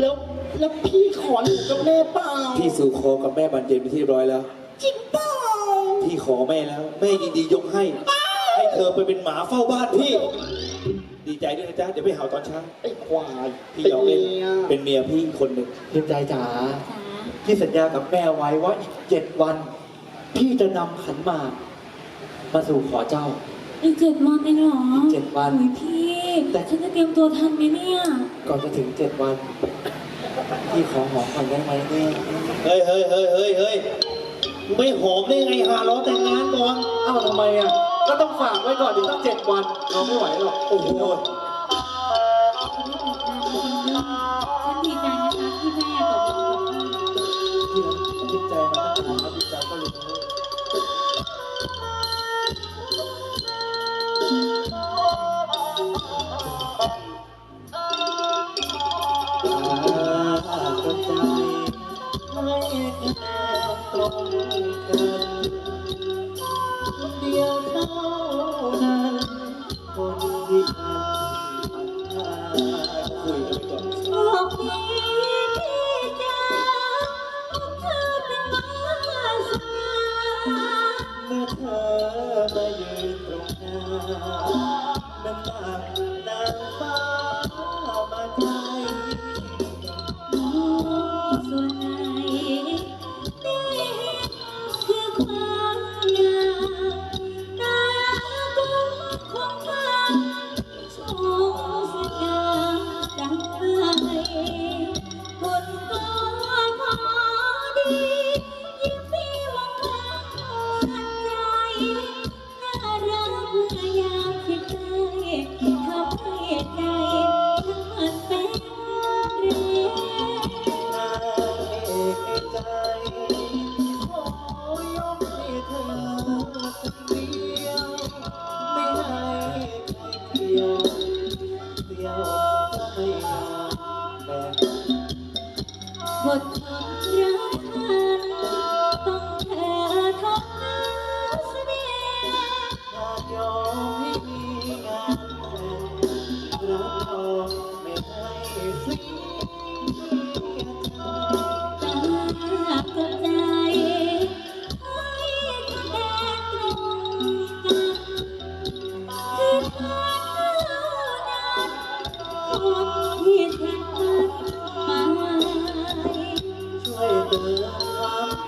แล้วแล้วพี่ขอหนูกับแม่เปล่าพี่สู่ขอกับแม่บานเย็นไปนที่เรียบร้อยแล้ว จริงเปล่าพี่ขอแม่แล้ว แม่ยินดียกให้ ให้เธอไปเป็นหมาเฝ้าบ้านพี่ ดีใจด้วยนะจ๊ะ เดี๋ยวไปเห่าตอนเช้า ไอ้ควายพี่ยอมเล่นมียเป็นเมียพี่คนหนึ่งเพียงใจจ๋าจ๋าพี่สัญญากับแม่ไว้ว่าอีกเจ็ดวัน พี่จะนำขันหมากมาสู่ขอเจ้าอีกเจ็ดวันเองเหรออีกเจ็ดวันโอ้ยพี่แต่ ฉันจะเตรียมตัวทันไหมเนี่ย ก่อนจะถึงเจ็ดวันพี่ขอหอมก่อนได้ไหมเนี่ยเฮ้ยเฮ้ยเฮ้ยเฮ้ยเฮ้ยไม่หอมได้ไงหาล้อแต่งงานก่อนอ้าวทำไมอะ ก็ต้องฝากไว้ก่อนอีกตั้งเจ็ดวันเราไม่ไหวหรอก โอ้โห บทรักกันต้องเธอท่านั้นแสดงยากยอมให้มีงานแต่รับรอไม่ให้เสีย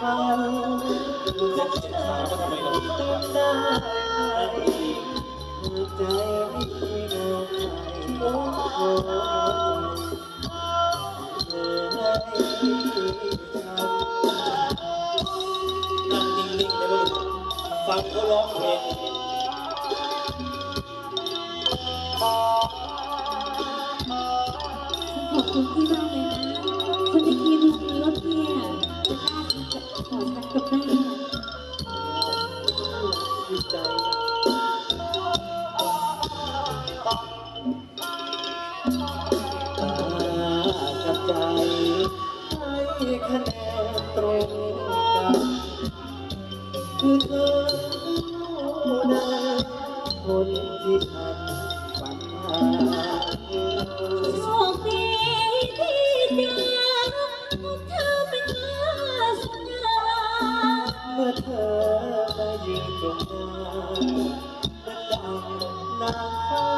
ห้ฉันนั่งนิ่งๆเลยลูกฟังเขาร้องเพลงขอบคุณพี่มา ใจ ให้คะแนนตรงกันคือเธอนั้นคนที่ทำฝันหาโชคดีที่เจอเธอเป็นมาสัญญาเมื่อเธอมายืนตรงหน้ามันดังนางฟ้า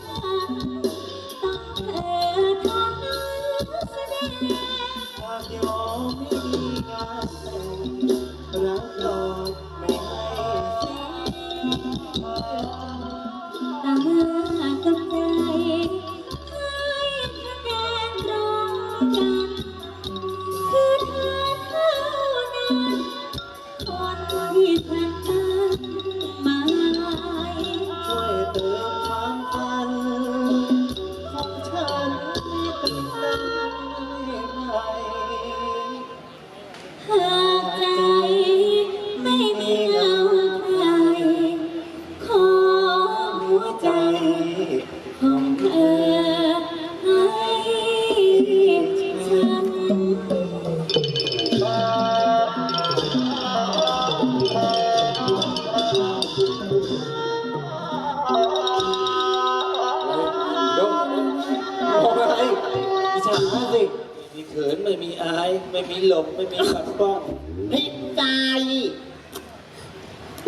คนที่เพื่อนตั้หมาช่วยเติมความฝัของฉันให้เป็นฝัหากใจไม่มีเงาใครขอหัวใจของเธอให้ฉันาสิมีเขินไม่มีอาย ไม่มีหลบไม่มีปัดป้องผิดใจ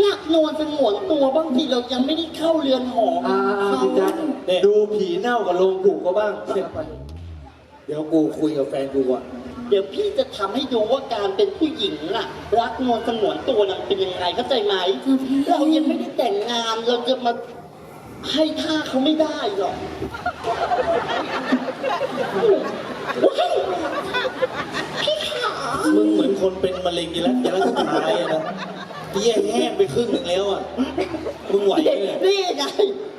รักนวลสงวนตัวบางทีเรายังไม่ได้เข้าเรือนหออ่าเขาพี่จ๊ะดูผีเน่ากับโลงผูกก็บ้าง เดี๋ยวกูคุยกับแฟนกูก่อนเดี๋ยวพี่จะทำให้ดูว่าการเป็นผู้หญิงน่ะ รักนวลสงวนตัวนั้นเป็นยังไงเข้าใจไหมจ้ะพี่เรายังไม่ได้แต่งงานเราจะมาให้ท่าเขาไม่ได้หรอกว้ายพี่ขา มึงเหมือนคนเป็นมะเร็งยีรัตยารัสตายอะนะเยี่ยแห้งไปครึ่งหนึ่งแล้วอะ มึงไหวไหมเนี่ยนี่ไง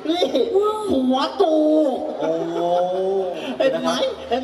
นี่หัวตูโอ้ เห็นไหมเห็นไหม